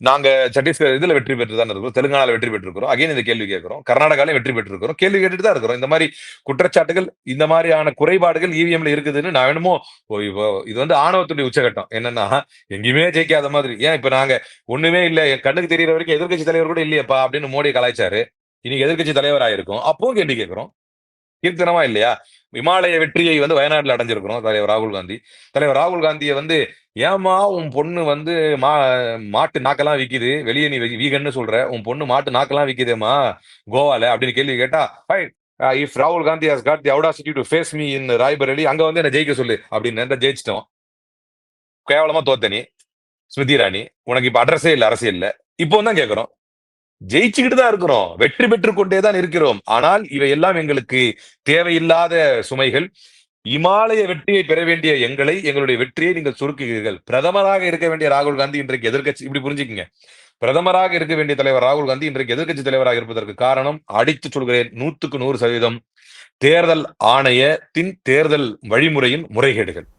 நாங்க சத்தீஸ்கர் இதுல வெற்றி பெற்று தான் இருக்கிறோம் தெலுங்கானால வெற்றி பெற்றிருக்கிறோம். அகைன் இந்த கேள்வி கேட்கிறோம். கர்நாடகாலையும் வெற்றி பெற்றிருக்கிறோம். கேள்வி கேட்டுட்டு தான் இருக்கிறோம். இந்த மாதிரி குற்றச்சாட்டுகள் இந்த மாதிரியான குறைபாடுகள் இவிஎம்ல இருக்குதுன்னு நான் வேணுமோ இப்போ இது வந்து ஆணவத்துடைய உச்சகட்டம். என்னன்னா எங்கேயுமே ஜெயிக்காத மாதிரி. ஏன் இப்ப நாங்க ஒண்ணுமே இல்ல. என் கண்ணுக்கு தெரியற வரைக்கும் எதிர்க்கட்சி தலைவர் கூட இல்லையப்பா அப்படின்னு மோடி கலாய்ச்சாரு. இன்னைக்கு எதிர்க்கட்சி தலைவர் ஆயிருக்கும் அப்பவும் கேள்வி கேட்கிறோம். கீர்த்தனமா இல்லையா? இமாலய வெற்றியை வந்து வயநாட்டுல அடைஞ்சிருக்கிறோம் தலைவர் ராகுல் காந்தி. தலைவர் ராகுல் காந்தியை வந்து ஏமா உன் பொண்ணு வந்து மா மாட்டு நாக்கெல்லாம் விக்குது வெளியே நீ வீகன்னு சொல்ற உன் பொண்ணு மாட்டு நாக்கெல்லாம் விக்குதேம்மா கோவால? அப்படின்னு கேள்வி கேட்டா இஃப் ராகுல் Gandhi has got the audacity to face me in Raebareli அங்க வந்து என்ன ஜெயிக்க சொல்லு அப்படின்னு ஜெயிச்சிட்டோம். கேவலமா தோத்தனி ஸ்மிருதி இராணி உனக்கு இப்ப அட்ரஸே இல்ல அரசியல்ல. இப்போ தான் கேட்கறோம் ஜெயிச்சுக்கிட்டு தான் இருக்கிறோம். வெற்றி பெற்று கொண்டே தான் இருக்கிறோம். ஆனால் இவை எல்லாம் எங்களுக்கு தேவையில்லாத சுமைகள். இமாலய வெற்றியை பெற வேண்டிய எங்களை எங்களுடைய வெற்றியை நீங்கள் சுருக்குகிறீர்கள். பிரதமராக இருக்க வேண்டிய ராகுல் காந்தி இன்றைக்கு எதிர்கட்சி இப்படி புரிஞ்சுக்கங்க. பிரதமராக இருக்க வேண்டிய தலைவர் ராகுல் காந்தி இன்றைக்கு எதிர்கட்சி தலைவராக இருப்பதற்கு காரணம் அடித்து சொல்கிறேன் நூத்துக்கு நூறு சதவீதம் தேர்தல் ஆணையத்தின் தேர்தல் வழிமுறையின் முறைகேடுகள்.